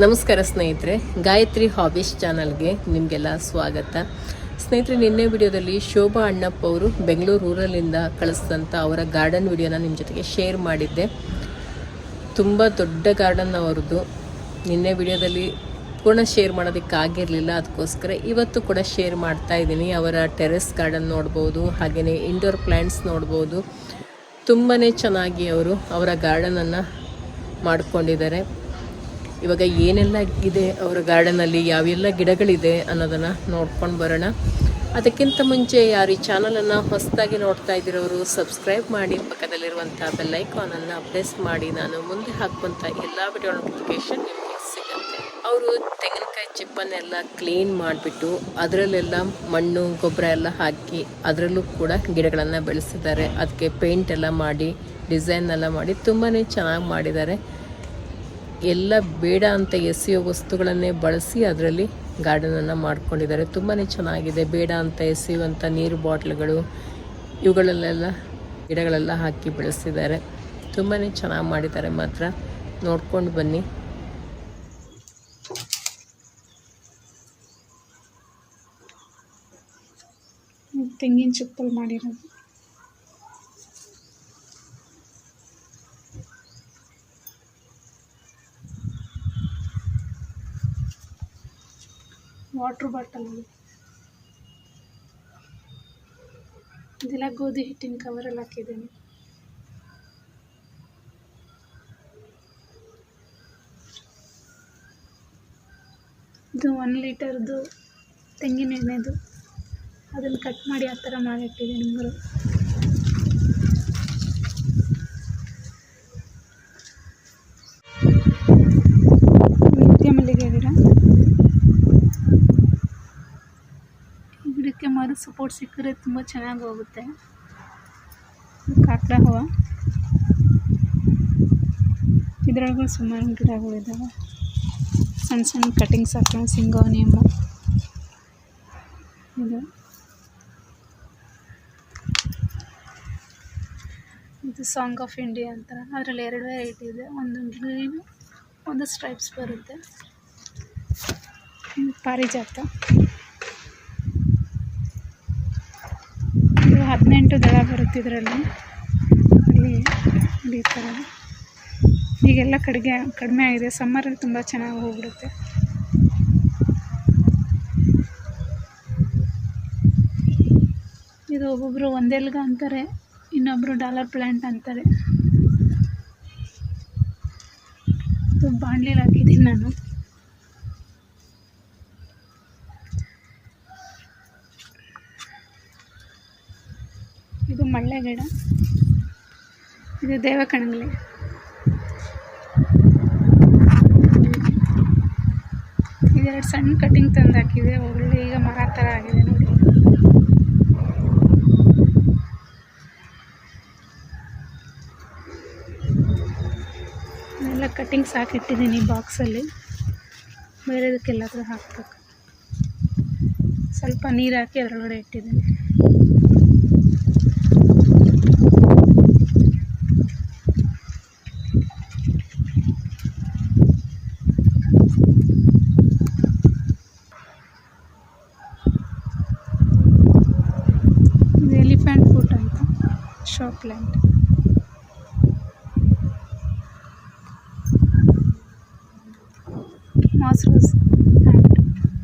ನಮಸ್ಕಾರ ಸ್ನೇಹಿತರೆ, ಗಾಯತ್ರಿ ಹಾಬೀಸ್ ಚಾನಲ್ಗೆ ನಿಮಗೆಲ್ಲ ಸ್ವಾಗತ. ಸ್ನೇಹಿತರೆ, ನಿನ್ನೆ ವಿಡಿಯೋದಲ್ಲಿ ಶೋಭಾ ಅಣ್ಣಪ್ಪ ಅವರು ಬೆಂಗಳೂರು ಊರಲ್ಲಿಂದ ಕಳಿಸಿದಂಥ ಅವರ ಗಾರ್ಡನ್ ವಿಡಿಯೋನ ನಿಮ್ಮ ಜೊತೆಗೆ ಶೇರ್ ಮಾಡಿದ್ದೆ. ತುಂಬ ದೊಡ್ಡ ಗಾರ್ಡನ್ ಅವರದ್ದು ನಿನ್ನೆ ವಿಡಿಯೋದಲ್ಲಿ ಪೂರ್ಣ ಶೇರ್ ಮಾಡೋದಕ್ಕಾಗಿರಲಿಲ್ಲ ಅದಕ್ಕೋಸ್ಕರ ಇವತ್ತು ಕೂಡ ಶೇರ್ ಮಾಡ್ತಾ ಇದ್ದೀನಿ. ಅವರ ಟೆರೆಸ್ ಗಾರ್ಡನ್ ನೋಡ್ಬೋದು ಹಾಗೆಯೇ ಇಂಡೋರ್ ಪ್ಲ್ಯಾಂಟ್ಸ್ ನೋಡ್ಬೋದು. ತುಂಬಾ ಚೆನ್ನಾಗಿ ಅವರು ಅವರ ಗಾರ್ಡನನ್ನು ಮಾಡ್ಕೊಂಡಿದ್ದಾರೆ. ಇವಾಗ ಏನೆಲ್ಲ ಇದೆ ಅವರ ಗಾರ್ಡನಲ್ಲಿ ಯಾವೆಲ್ಲ ಗಿಡಗಳಿದೆ ಅನ್ನೋದನ್ನು ನೋಡ್ಕೊಂಡು ಬರೋಣ. ಅದಕ್ಕಿಂತ ಮುಂಚೆ ಯಾರು ಈ ಚಾನಲನ್ನು ಹೊಸದಾಗಿ ನೋಡ್ತಾ ಇದ್ದಿರೋರು ಸಬ್ಸ್ಕ್ರೈಬ್ ಮಾಡಿ ಪಕ್ಕದಲ್ಲಿರುವಂಥ ಬೆಲ್ಲೈಕಾನನ್ನು ಪ್ರೆಸ್ ಮಾಡಿ, ನಾನು ಮುಂದೆ ಹಾಕುವಂಥ ಎಲ್ಲ ವಿಡಿಯೋ ನೋಟಿಫಿಕೇಷನ್ ನಿಮಗೆ ಸಿಗುತ್ತೆ. ಅವರು ತೆಂಗಿನಕಾಯಿ ಚಿಪ್ಪನ್ನೆಲ್ಲ ಕ್ಲೀನ್ ಮಾಡಿಬಿಟ್ಟು ಅದರಲ್ಲೆಲ್ಲ ಮಣ್ಣು, ಗೊಬ್ಬರ ಎಲ್ಲ ಹಾಕಿ ಅದರಲ್ಲೂ ಕೂಡ ಗಿಡಗಳನ್ನು ಬೆಳೆಸಿದ್ದಾರೆ. ಅದಕ್ಕೆ ಪೇಂಟ್ ಎಲ್ಲ ಮಾಡಿ ಡಿಸೈನ್ ಎಲ್ಲ ಮಾಡಿ ತುಂಬಾ ಚೆನ್ನಾಗಿ ಮಾಡಿದ್ದಾರೆ. ಎಲ್ಲ ಬೇಡ ಅಂತ ಎಸೆಯೋ ವಸ್ತುಗಳನ್ನೇ ಬಳಸಿ ಅದರಲ್ಲಿ ಗಾರ್ಡನನ್ನು ಮಾಡ್ಕೊಂಡಿದ್ದಾರೆ. ತುಂಬಾ ಚೆನ್ನಾಗಿದೆ. ಬೇಡ ಅಂತ ಎಸೆಯುವಂಥ ನೀರು ಬಾಟ್ಲ್ಗಳು, ಇವುಗಳಲ್ಲೆಲ್ಲ ಗಿಡಗಳೆಲ್ಲ ಹಾಕಿ ಬೆಳೆಸಿದ್ದಾರೆ. ತುಂಬಾ ಚೆನ್ನಾಗಿ ಮಾಡಿದ್ದಾರೆ ಮಾತ್ರ. ನೋಡ್ಕೊಂಡು ಬನ್ನಿ. ತೆಂಗಿನ ಚಿಪ್ಪಲ್ಲಿ ಮಾಡಿರೋದು. ವಾಟ್ರ್ ಬಾಟಲ್ ಇದೆಲ್ಲ ಗೋಧಿ ಹಿಟ್ಟಿನ ಕವರಲ್ಲಿ ಹಾಕಿದ್ದೀನಿ. ಇದು ಒನ್ ಲೀಟರ್ದು ತೆಂಗಿನ ಎಣ್ಣೆದು. ಅದನ್ನು ಕಟ್ ಮಾಡಿ ಆ ಥರ ಮಾಡಿಟ್ಟಿದ್ದೀನಿ ಮೂರು ನಿತ್ಯ ಮಲ್ಲಿಗೆ ಗಿಡ ಈ ಸಪೋರ್ಟ್ ಸಿಕ್ಕರೆ ತುಂಬ ಚೆನ್ನಾಗಿ ಹೋಗುತ್ತೆ. ಕಾಕಡ ಹೂವು. ಇದರೊಳಗೂ ಸುಮಾರು ಗಿಡಗಳಿದ್ದಾವೆ ಸಣ್ಣ ಸಣ್ಣ ಕಟಿಂಗ್ಸ್ ಹಾಕೋಣ ಸಿಂಗೋನಿಯಮ್ಮು ಇದು. ಇದು ಸಾಂಗ್ ಆಫ್ ಇಂಡಿಯಾ ಅಂತ. ಅದರಲ್ಲಿ ಎರಡು ವೆರೈಟಿ ಇದೆ. ಒಂದು ಗ್ರೀನ್ ಒಂದು ಸ್ಟ್ರೈಪ್ಸ್ ಬರುತ್ತೆ. ಪಾರಿಜಾತ ಇದು ಹದಿನೆಂಟು ದಳ ಬರುತ್ತೆ ಇದರಲ್ಲಿ. ಇಲ್ಲಿ ಇಲ್ಲಿ ಈ ಈಗೆಲ್ಲ ಕಡಿಗೆ, ಕಡಿಮೆ ಆಗಿದೆ. ಸಮ್ಮರಲ್ಲಿ ತುಂಬ ಚೆನ್ನಾಗಿ ಹೋಗ್ಬಿಡುತ್ತೆ. ಇದು ಒಬ್ಬೊಬ್ಬರು ಒಂದೆಲ್ಗ ಅಂತಾರೆ ಇನ್ನೊಬ್ಬರು ಡಾಲರ್ ಪ್ಲ್ಯಾಂಟ್ ಅಂತಾರೆ. ಇದು ಬಾಣಲಿಲಿ ಹಾಕಿದ್ದೀನಿ ನಾನು. ಇದು ಮಳ್ಳೆ ಗಿಡ. ಇದು ದೇವಕಣಗಲಿ. ಇದೆರಡು ಸಣ್ಣ ಕಟಿಂಗ್ ತಂದು ಹಾಕಿದೆ. ಒಳ್ಳೆ ಈಗ ಮರ ಥರ ಆಗಿದೆ ನೋಡಿ. ಎಲ್ಲ ಕಟ್ಟಿಂಗ್ಸ್ ಹಾಕಿಟ್ಟಿದ್ದೀನಿ ಬಾಕ್ಸಲ್ಲಿ ಬೇರೆದಕ್ಕೆಲ್ಲಾದರೂ ಹಾಕ್ಬೇಕು. ಸ್ವಲ್ಪ ನೀರು ಹಾಕಿ ಅದರೊಳಗಡೆ ಇಟ್ಟಿದ್ದೀನಿ ಇದು ಎಲಿಫೆಂಟ್ ಫುಟ್ ಅಂತ ಪ್ಲ್ಯಾಂಟ್ ಮಾಸ್ ರೋಸ್ ಪ್ಲ್ಯಾಂಟ್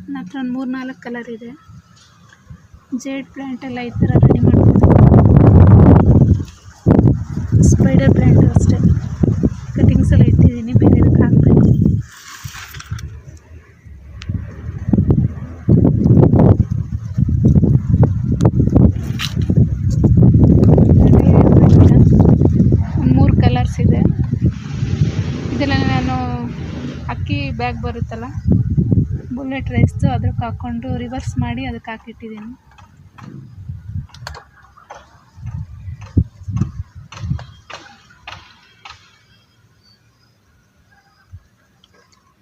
ನನ್ನ ಹತ್ರ ಒಂದು ಮೂರು ನಾಲ್ಕು ಕಲರ್ ಇದೆ. ಜೇಡ್ ಪ್ಲ್ಯಾಂಟ್ ಎಲ್ಲ ಈ ಥರ ರೆಡಿ ಮಾಡ್ಬೋದು ಸ್ಪೈಡರ್ ಪ್ಲ್ಯಾಂಟ್ ಅಷ್ಟೇ ಕಟಿಂಗ್ಸ್ ಎಲ್ಲ ಇಟ್ಟಿದ್ದೀನಿ ಬೇರೆದಕ್ಕೆ ಹಾಕಬೇಕು ಒಂದು ಮೂರು ಕಲರ್ಸ್ ಇದೆ ಇದೆಲ್ಲ ನಾನು ಅಕ್ಕಿ ಬ್ಯಾಗ್ ಬರುತ್ತಲ್ಲ ರೈಸ್ದು ಅದಕ್ಕೆ ಹಾಕ್ಕೊಂಡು ರಿವರ್ಸ್ ಮಾಡಿ ಅದಕ್ಕೆ ಹಾಕಿಟ್ಟಿದ್ದೀನಿ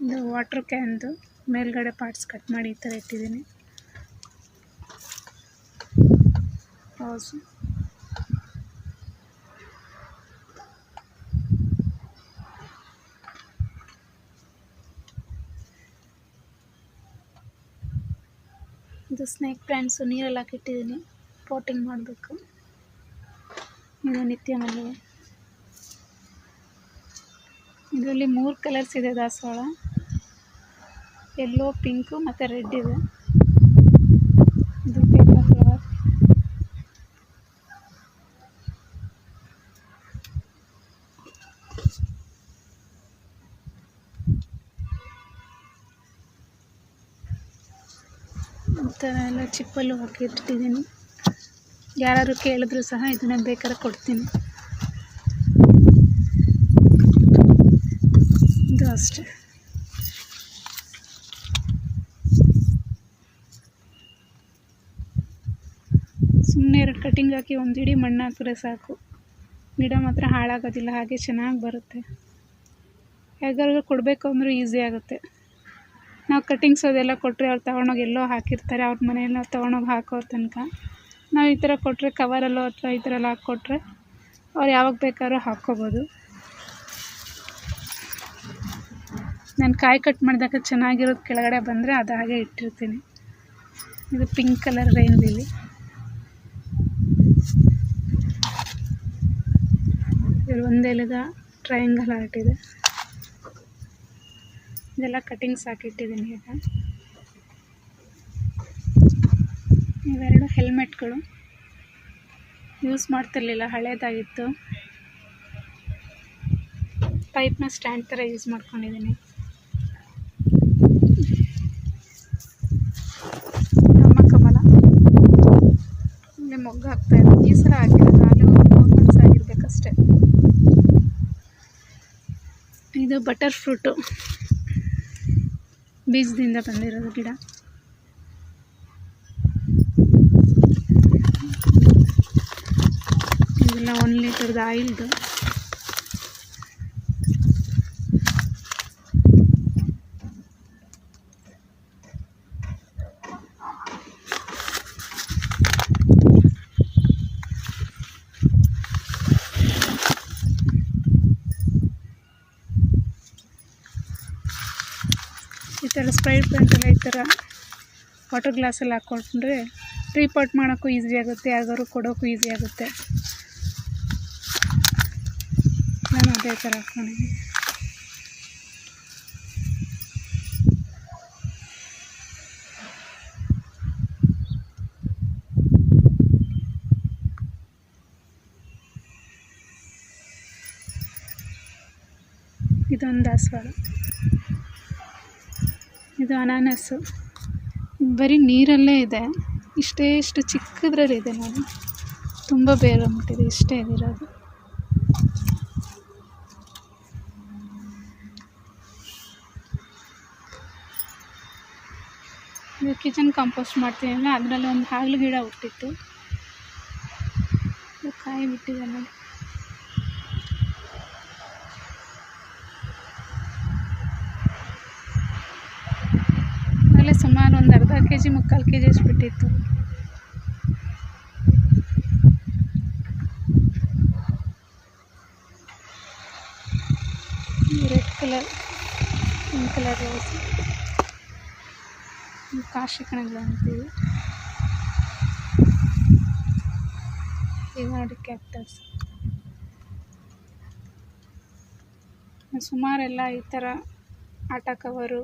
ಇದು ವಾಟ್ರ್ ಕ್ಯಾನ್ದು ಮೇಲ್ಗಡೆ ಪಾರ್ಟ್ಸ್ ಕಟ್ ಮಾಡಿ ಈ ಥರ ಇಟ್ಟಿದ್ದೀನಿ ರೋಸು ಇದು ಸ್ನೇಕ್ ಪ್ಲ್ಯಾಂಟ್ಸು ನೀರಲ್ಲಿ ಹಾಕಿಟ್ಟಿದ್ದೀನಿ ಪೋಟಿಂಗ್ ಮಾಡಬೇಕು. ಇದು ನಿತ್ಯ ಮಲ್ಲಿಗೆ ಇದರಲ್ಲಿ ಮೂರು ಕಲರ್ಸ್ ಇದೆ ದಾಸವಾಳ. ಎಲ್ಲೋ ಪಿಂಕು ಮತ್ತು ರೆಡ್ ಇದೆ ಇದು ಪೇಪರ್ ಫ್ಲವರ್ ಈ ಥರ ಎಲ್ಲ ಚಿಪ್ಪಲ್ಲೂ ಹಾಕಿಟ್ಟಿದ್ದೀನಿ ಯಾರಾದ್ರು ಕೇಳಿದ್ರು ಸಹ ಇದನ್ನ ಬೇಕಾದ್ರೆ ಕೊಡ್ತೀನಿ. ಇದು ಅಷ್ಟೆ. ಸುಮ್ಮನೆ ಎರಡು ಕಟಿಂಗ್ ಹಾಕಿ ಒಂದು ಇಡೀ ಮಣ್ಣು ಹಾಕಿದ್ರೆ ಸಾಕು. ಗಿಡ ಮಾತ್ರ ಹಾಳಾಗೋದಿಲ್ಲ, ಹಾಗೆ ಚೆನ್ನಾಗಿ ಬರುತ್ತೆ. ಯಾರಿಗಾದ್ರು ಕೊಡಬೇಕು ಅಂದರೂ ಈಸಿ ಆಗುತ್ತೆ. ನಾವು ಕಟಿಂಗ್ಸ್ ಅದೆಲ್ಲ ಕೊಟ್ಟರೆ ಅವ್ರು ತೊಗೊಂಡೋಗಿ ಎಲ್ಲೋ ಹಾಕಿರ್ತಾರೆ, ಅವ್ರ ಮನೆಯಲ್ಲಿ ನಾವು ತೊಗೊಂಡೋಗಿ ಹಾಕೋ ತನಕ. ನಾವು ಈ ಥರ ಕೊಟ್ಟರೆ ಕವರಲ್ಲೋ ಅಥವಾ ಈ ಥರ ಎಲ್ಲ ಹಾಕ್ಕೊಟ್ರೆ ಅವ್ರು ಯಾವಾಗ ಬೇಕಾದ್ರೂ ಹಾಕ್ಕೋಬೋದು. ನಾನು ಕಾಯಿ ಕಟ್ ಮಾಡಿದಾಗ ಚೆನ್ನಾಗಿರೋದು ಕೆಳಗಡೆ ಬಂದರೆ ಅದು ಹಾಗೆ ಇಟ್ಟಿರ್ತೀನಿ. ಇದು ಪಿಂಕ್ ಕಲರ್ ರೈನ್ ಲಿಲಿ ಇಲ್ಲಿ ಒಂದೆಲೆದ ಟ್ರಯಾಂಗಲ್ ಆರ್ಟ್ ಇದೆ. ಇದೆಲ್ಲ ಕಟಿಂಗ್ಸ್ ಹಾಕಿಟ್ಟಿದ್ದೀನಿ ಈಗ. ಇವೆರಡು ಹೆಲ್ಮೆಟ್ಗಳು. ಯೂಸ್ ಮಾಡ್ತಿರ್ಲಿಲ್ಲ, ಹಳೇದಾಗಿತ್ತು. ಪೈಪ್ನ ಸ್ಟ್ಯಾಂಡ್ ಥರ ಯೂಸ್ ಮಾಡ್ಕೊಂಡಿದ್ದೀನಿ. ನಮ್ಮ ಕಮಲ. ಇಲ್ಲಿ ಮೊಗ್ಗು ಇದೆ. ಈ ಸಲ ಹಾಕಿರೋದು ಅಲ್ಲಿ ಇದು ಬಟರ್ ಫ್ರೂಟು. ಬೀಜದಿಂದ ಬಂದಿರೋದು ಗಿಡ. ಇದೆಲ್ಲ ಒನ್ ಲೀಟರ್ದು ಆಯಿಲ್ದು ಸ್ಪ್ರೈಟ್ ಪ್ಯಾಂಟೆಲ್ಲ ಈ ಥರ ವಾಟರ್ ಗ್ಲಾಸಲ್ಲಿ ಹಾಕ್ಕೊಂಡ್ರೆ ಟ್ರೀಪಾಟ್ ಮಾಡೋಕ್ಕೂ ಈಸಿ ಆಗುತ್ತೆ ಯಾರಿಗಾದ್ರು ಕೊಡೋಕ್ಕೂ ಈಸಿ ಆಗುತ್ತೆ. ನಾನು ಅದೇ ಥರ ಹಾಕ್ಕೊಂಡಿದ್ದೀನಿ ಇದೊಂದು ದಾಸವಾಳ ಇದು ಅನಾನಸ್ಸು ಬರೀ ನೀರಲ್ಲೇ ಇದೆ. ಇಷ್ಟೇ ಇಷ್ಟು ಚಿಕ್ಕದ್ರಲ್ಲಿ ಇದೆ ನೋಡಿ. ತುಂಬ ಬೇರೆ ಮುಟ್ಟಿದೆ ಇಷ್ಟೇ ಇದಿರೋದು ಇದು ಕಿಚನ್ ಕಾಂಪೋಸ್ಟ್ ಮಾಡ್ತೀನಲ್ಲ ಅದರಲ್ಲಿ ಒಂದು ಹಾಗಲು ಗಿಡ ಹುಟ್ಟಿತ್ತು. ಕಾಯಿ ಬಿಟ್ಟಿದೆ ನೋಡಿ ಆಮೇಲೆ ಸುಮಾರು ಒಂದು ಅರ್ಧ ಕೆ ಜಿ ಮುಕ್ಕಾಲು K G red colour pink colour rose Kashi ಕಣಗಳು ಅಂತೀವಿ. ಇದು ನೋಡಿ ಕ್ಯಾಕ್ಟಸ್ ಸುಮಾರೆಲ್ಲ ಈ ಥರ ಆಟ ಕವರು,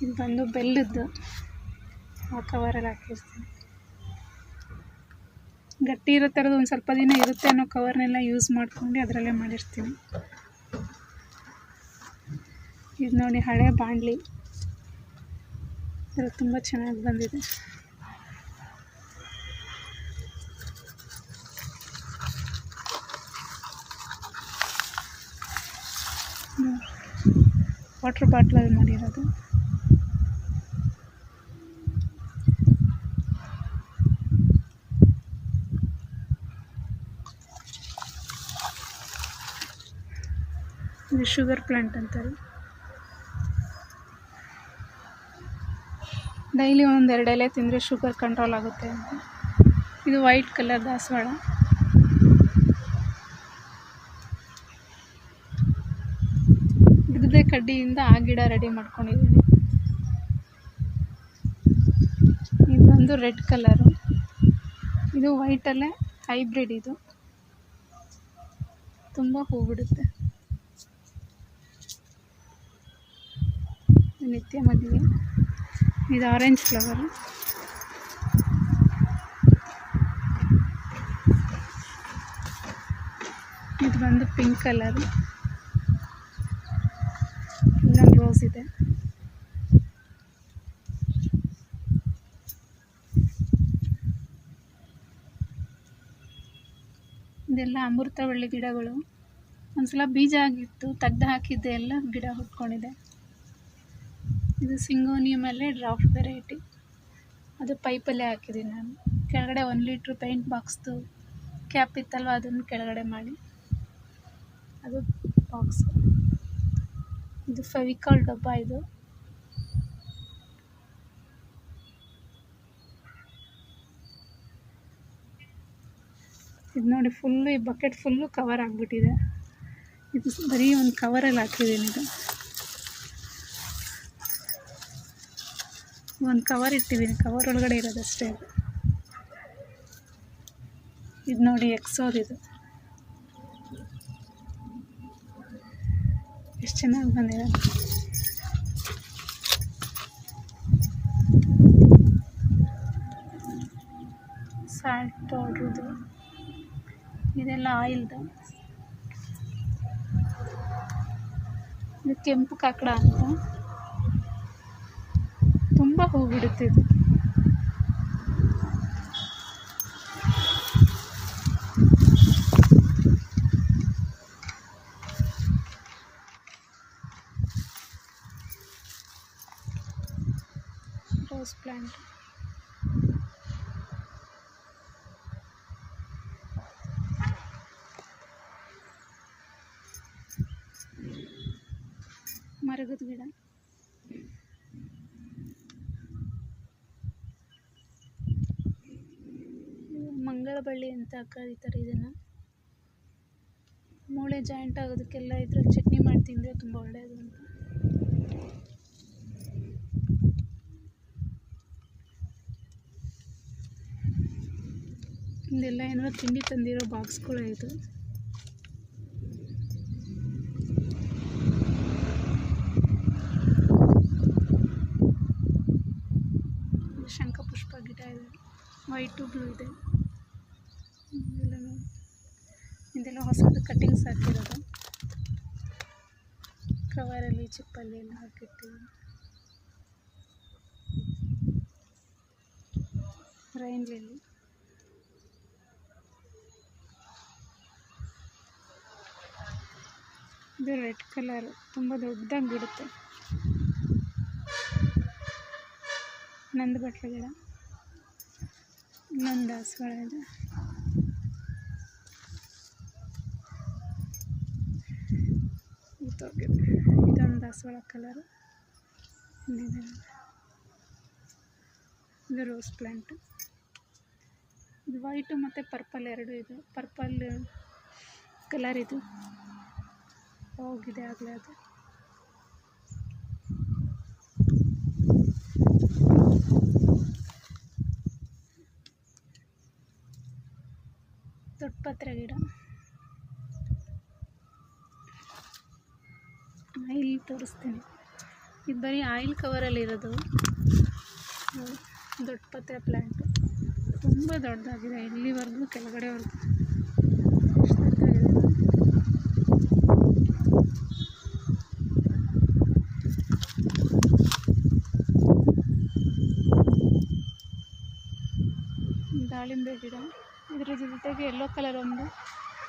ಇದು ಬಂದು ಬೆಲ್ಲದ್ದು. ಆ ಕವರಲ್ಲಿ ಹಾಕಿರ್ತೀನಿ. ಗಟ್ಟಿ ಇರೋ ಥರದ್ದು ಒಂದು ಸ್ವಲ್ಪ ದಿನ ಇರುತ್ತೆ ಅನ್ನೋ ಕವರ್ನೆಲ್ಲ ಯೂಸ್ ಮಾಡ್ಕೊಂಡು ಅದರಲ್ಲೇ ಮಾಡಿರ್ತೀನಿ. ಇದು ನೋಡಿ ಹಳೆ ಬಾಣಲಿ. ಇದು ತುಂಬ ಚೆನ್ನಾಗಿ ಬಂದಿದೆ. ವಾಟ್ರ್ ಬಾಟ್ಲಲ್ಲಿ ಮಾಡಿರೋದು. ಇದು ಶುಗರ್ ಪ್ಲಾಂಟ್ ಅಂತಾರೆ. ಡೈಲಿ ಒಂದೆರಡು ಎಲೆ ತಿಂದರೆ ಶುಗರ್ ಕಂಟ್ರೋಲ್ ಆಗುತ್ತೆ ಅಂತ. ಇದು ವೈಟ್ ಕಲರ್ ದಾಸವಾಳ. ಗಿಡದ ಕಡ್ಡಿಯಿಂದ ಆ ಗಿಡ ರೆಡಿ ಮಾಡ್ಕೊಂಡಿದ್ದೀನಿ. ಬಂದು ರೆಡ್ ಕಲರು. ಇದು ವೈಟಲ್ಲೇ ಹೈಬ್ರಿಡ್ ಇದು. ತುಂಬ ಹೂ ಬಿಡುತ್ತೆ. ನಿತ್ಯ ಮದುವೆ ಇದು ಆರೆಂಜ್ ಫ್ಲವರ್ ಇದು ಬಂದು ಪಿಂಕ್ ಕಲರ್ ಇಲ್ಲೊಂದು ರೋಸ್ ಇದೆ. ಇದೆಲ್ಲ ಅಮೃತವಳ್ಳಿ ಗಿಡಗಳು. ಒಂದ್ಸಲ ಬೀಜ ಆಗಿತ್ತು, ತೆಗ್ದು ಹಾಕಿದ್ದೆ, ಎಲ್ಲ ಗಿಡ ಹುಟ್ಕೊಂಡಿದೆ. ಇದು ಸಿಂಗೋನಿಯಮಲ್ಲೇ ಡ್ರಾಫ್ಟ್ ವೆರೈಟಿ ಅದು ಪೈಪಲ್ಲೇ ಹಾಕಿದ್ದೀನಿ ನಾನು. ಕೆಳಗಡೆ ಒಂದು ಲೀಟ್ರ್ ಪೇಂಟ್ ಬಾಕ್ಸ್ದು ಕ್ಯಾಪ್ ಇತ್ತಲ್ವ, ಅದನ್ನು ಕೆಳಗಡೆ ಮಾಡಿ. ಅದು ಬಾಕ್ಸ್ ಇದು ಫೆವಿಕಾಲ್ ಡಬ್ಬ ಇದು. ಇದು ನೋಡಿ ಫುಲ್ಲು ಈ ಬಕೆಟ್ ಫುಲ್ಲು ಕವರ್ ಆಗಿಬಿಟ್ಟಿದೆ. ಇದು ಬರೀ ಒಂದು ಕವರಲ್ಲಿ ಹಾಕಿದ್ದೀನಿ ಇದು. ಒಂದು ಕವರ್ ಇಟ್ಟಿದ್ದೀನಿ ಕವರ್ ಒಳಗಡೆ ಇರೋದಷ್ಟೇ ಇದು ನೋಡಿ ಎಕ್ಸೋರ್ ಇದು. ಎಷ್ಟು ಚೆನ್ನಾಗಿ ಬಂದಿದೆ. ಸಾಲ್ಟ್ ಪೌಡ್ರದು ಇದೆಲ್ಲ ಆಯಿಲ್ದು ಇದು ಕೆಂಪು ಕಾಕಡ ಅಂತ. ಹೂ ಬಿಡುತ್ತೆ ಇದು. ರೋಸ್ ಪ್ಲಾಂಟ್ ಮರಗದ ಗಿಡ ಇದು ಮಂಗಳ ಬಳ್ಳಿ ಅಂತ ಕರೀತಾರೆ ಇದನ್ನು? ಮೂಳೆ ಜಾಯಿಂಟ್ ಆಗೋದಕ್ಕೆಲ್ಲ ಇದ್ರ ಚಟ್ನಿ ಮಾಡಿ ತಿಂದರೆ ತುಂಬ ಒಳ್ಳೆಯದು ಅಂತ. ಇದೆಲ್ಲ ಏನೋ ತಿಂಡಿ ತಂದಿರೋ ಬಾಕ್ಸ್ಗಳು ಇದು. ಇದು ಶಂಖಪುಷ್ಪ ಗಿಡ ಇದೆ. ವೈಟು ಬ್ಲೂ ಇದೆ ಇದೆಲ್ಲ ನೋಡಿ. ಇದೆಲ್ಲ ಹೊಸದು ಕಟ್ಟಿಂಗ್ಸ್ ಹಾಕಿರೋದು. ಕವರಲ್ಲಿ ಚಿಪ್ಪಲ್ಲಿ ಎಲ್ಲ ಹಾಕಿರ್ತೀವಿ. ರೈನ್ ಲಿಲ್ಲಿ ಇದು ರೆಡ್ ಕಲರ್, ತುಂಬ ದೊಡ್ಡದಾಗಿ ಬಿಡುತ್ತೆ. ನಂದು ಬಟ್ಲು ಗಿಡ ಇನ್ನೊಂದು ದಾಸವಾಳ ಇದೆ ಮುಗ್ದೋಗಿದೆ. ಇದೊಂದು ದಾಸವಾಳ ಕಲರು. ಇದು ರೋಸ್ ಪ್ಲ್ಯಾಂಟು ಇದು ವೈಟು ಮತ್ತು ಪರ್ಪಲ್ ಎರಡು ಇದು. ಪರ್ಪಲ್ ಕಲರ್ ಇದು. ಹೋಗಿದೆ ಆಗಲೇ ಅದು. ದೊಡ್ಡಪತ್ರೆ ಗಿಡ. ಆಯಿಲ್ ತೋರಿಸ್ತೀನಿ. ಇದು ಬರೀ ಆಯಿಲ್ ಕವರಲ್ಲಿರೋದು ದೊಡ್ಡ ಪತ್ರೆ ಪ್ಲ್ಯಾಂಟ್ ತುಂಬ ದೊಡ್ಡದಾಗಿದೆ. ಇಲ್ಲಿವರೆಗೂ ಕೆಳಗಡೆವರೆಗೂ. ದಾಳಿಂಬೆ ಗಿಡ. ಇದರ ಜೊತೆಗೆ ಎಲ್ಲೋ ಕಲರ್ ಒಂದು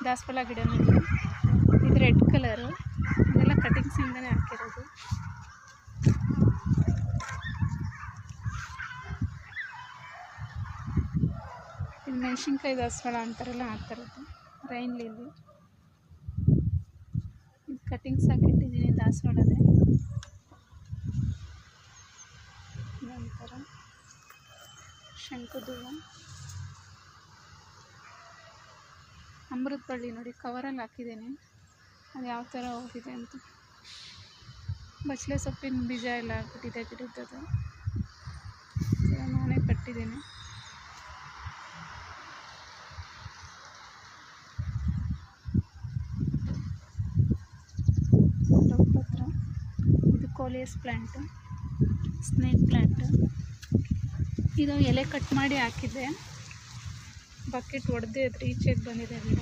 ದಾಸವಾಳ ಗಿಡನೂ ಇದು ರೆಡ್ ಕಲರು, ಇದೆಲ್ಲ ಕಟಿಂಗ್ಸಿಂದನೇ ಹಾಕಿರೋದು. ಇದು ಮೆಣಸಿನ್ಕಾಯಿ ದಾಸವಾಳ ಅಂತಾರಲ್ಲ, ಆ ಥರದ್ದು ರೈನ್ ಇದು ಕಟಿಂಗ್ಸ್ ಹಾಕಿಟ್ಟಿದ್ದೀನಿ ದಾಸವಾಳದೇ ನಂತರ ಶಂಕುದೂವ ಅಮೃತ ಬಳ್ಳಿ ನೋಡಿ ಕವರಲ್ಲಿ ಹಾಕಿದ್ದೀನಿ. ಅದು ಯಾವ ಥರ ಹೋಗಿದೆ ಅಂತ. ಬಚ್ಚಲೆ ಸೊಪ್ಪಿನ ಬೀಜ ಎಲ್ಲ ಹಾಕ್ಬಿಟ್ಟಿದೆ ಗಿಡದ್ದು ನಾನೇ ಕಟ್ಟಿದ್ದೀನಿ. ಹತ್ರ. ಇದು ಕೋಲಿಯಸ್ ಪ್ಲ್ಯಾಂಟು ಸ್ನೇಕ್ ಪ್ಲ್ಯಾಂಟು ಇದು ಎಲೆ ಕಟ್ ಮಾಡಿ ಹಾಕಿದ್ದೆ. ಬಕೆಟ್ ಒಡೆದೇ ಅದ್ರ ಈಚೆಗೆ ಬಂದಿದೆ ಗಿಡ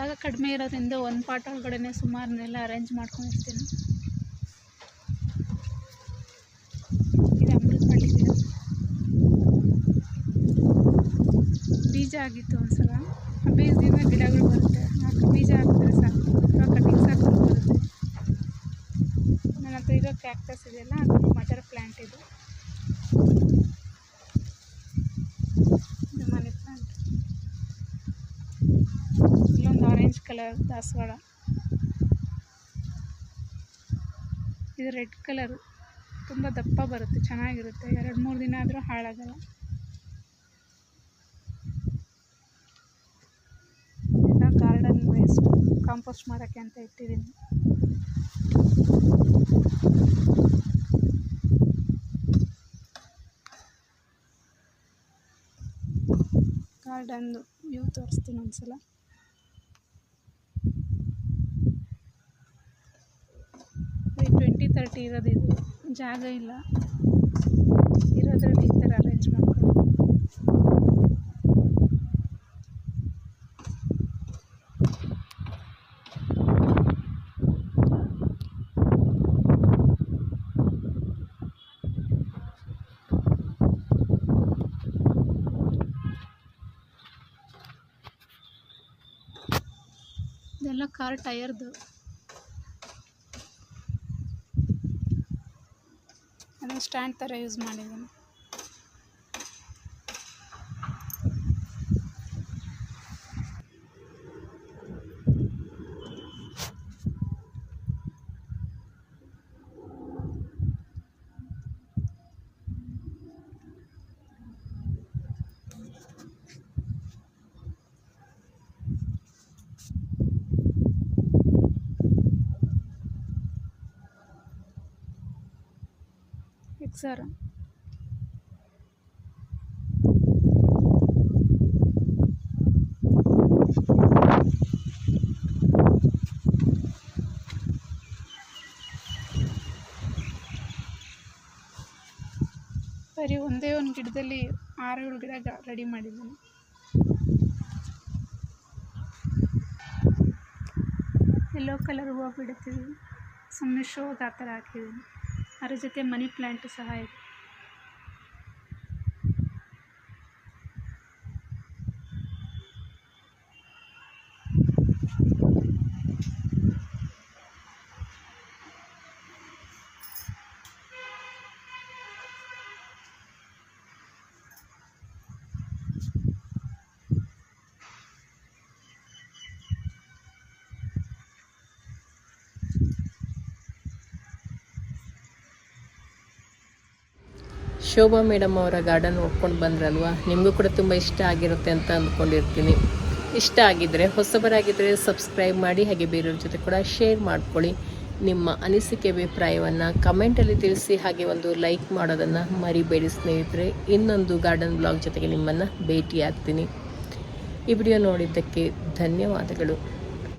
ಜಾಗ ಕಡಿಮೆ ಇರೋದ್ರಿಂದ ಒಂದು ಪಾಟ್ ಒಳಗಡೆನೆ ಸುಮಾರನ್ನೆಲ್ಲ ಅರೇಂಜ್ ಮಾಡ್ಕೊಂಡಿರ್ತೀನಿ ಇದು ಅಮೃತ ಬಳ್ಳಿ ಬೀಜ ಆಗಿತ್ತು ಒಂದ್ಸಲ ಆ ಬೀಜದಿಂದ ಗಿಡಗಳು ಬರುತ್ತೆ ಹಾಕಿ ಬೀಜ ಹಾಕಿದ್ರೆ ಸಾಕು ಅಥವಾ ಕಟಿಂಗ್ ಸಾಕು ಬರುತ್ತೆ ನನ್ನ ಹತ್ರ ಇರೋ ಕ್ಯಾಕ್ಟಸ್ ಇದೆಯಲ್ಲ ಅದು ಮದರ್ ಪ್ಲ್ಯಾಂಟ್ ಇದು ಇದು ಮನಿ ಪ್ಲ್ಯಾಂಟ್ ಇಲ್ಲೊಂದು ಆರೆಂಜ್ ಕಲರ್ ದಾಸವಾಳ. ಇದು ರೆಡ್ ಕಲರ್. ತುಂಬ ದಪ್ಪ ಬರುತ್ತೆ, ಚೆನ್ನಾಗಿರುತ್ತೆ. ಎರಡು ಮೂರು ದಿನ ಆದರೂ ಹಾಳಾಗಲ್ಲ. ಎಲ್ಲ ಗಾರ್ಡನ್ ವೇಸ್ಟ್, ಕಾಂಪೋಸ್ಟ್ ಮಾಡೋಕ್ಕೆ ಅಂತ ಇಟ್ಟಿದ್ದೀನಿ. ಗಾರ್ಡನ್ದು ವ್ಯೂ ತೋರಿಸ್ತೀನಿ ಒಂದ್ಸಲ. ಟ್ವೆಂಟಿ ತರ್ಟಿ ಇರೋದು ಜಾಗ ಇಲ್ಲ. ಇರೋದ್ರಲ್ಲಿ ಈ ಥರ ಅರೇಂಜ್ ಮಾಡ್ಕೊಂಡು ಇದೆಲ್ಲ ಕಾರ್ ಟಯರ್ದು ಸ್ಟ್ಯಾಂಡ್ ಥರ ಯೂಸ್ ಮಾಡಿದ್ದೀನಿ. ಎಕ್ಸಾರ ಬರೀ ಒಂದೇ ಒಂದು ಗಿಡದಲ್ಲಿ ಆರು ಏಳು ಗಿಡ ರೆಡಿ ಮಾಡಿದ್ದೀನಿ. ಎಲ್ಲೋ ಕಲರ್ ಹೂವು ಬಿಡುತ್ತೀವಿ ಸುಮ್ಮನೆ ಶೋಗೆ ಆ ಥರ ಹಾಕಿದ್ದೀನಿ. ಅದ್ರ ಜೊತೆ ಮನಿ ಪ್ಲ್ಯಾಂಟು ಸಹ ಇದೆ ಶೋಭಾ ಮೇಡಮ್ ಅವರ ಗಾರ್ಡನ್ ನೋಡ್ಕೊಂಡು ಬಂದ್ರಲ್ವಾ? ನಿಮಗೂ ಕೂಡ ತುಂಬ ಇಷ್ಟ ಆಗಿರುತ್ತೆ ಅಂತ ಅಂದ್ಕೊಂಡಿರ್ತೀನಿ. ಇಷ್ಟ ಆಗಿದ್ದರೆ ಹೊಸಬರಾಗಿದ್ದರೆ ಸಬ್ಸ್ಕ್ರೈಬ್ ಮಾಡಿ, ಹಾಗೆ ಬೇರೆಯವ್ರ ಜೊತೆ ಕೂಡ ಶೇರ್ ಮಾಡ್ಕೊಳ್ಳಿ. ನಿಮ್ಮ ಅನಿಸಿಕೆ ಅಭಿಪ್ರಾಯವನ್ನು ಕಮೆಂಟಲ್ಲಿ ತಿಳಿಸಿ, ಹಾಗೆ ಒಂದು ಲೈಕ್ ಮಾಡೋದನ್ನು ಮರಿಬೇಡಿ ಸ್ನೇಹಿತರೆ. ಇನ್ನೊಂದು ಗಾರ್ಡನ್ ಬ್ಲಾಗ್ ಜೊತೆಗೆ ನಿಮ್ಮನ್ನು ಭೇಟಿ ಆಗ್ತೀನಿ ಈ ವಿಡಿಯೋ ನೋಡಿದ್ದಕ್ಕೆ ಧನ್ಯವಾದಗಳು.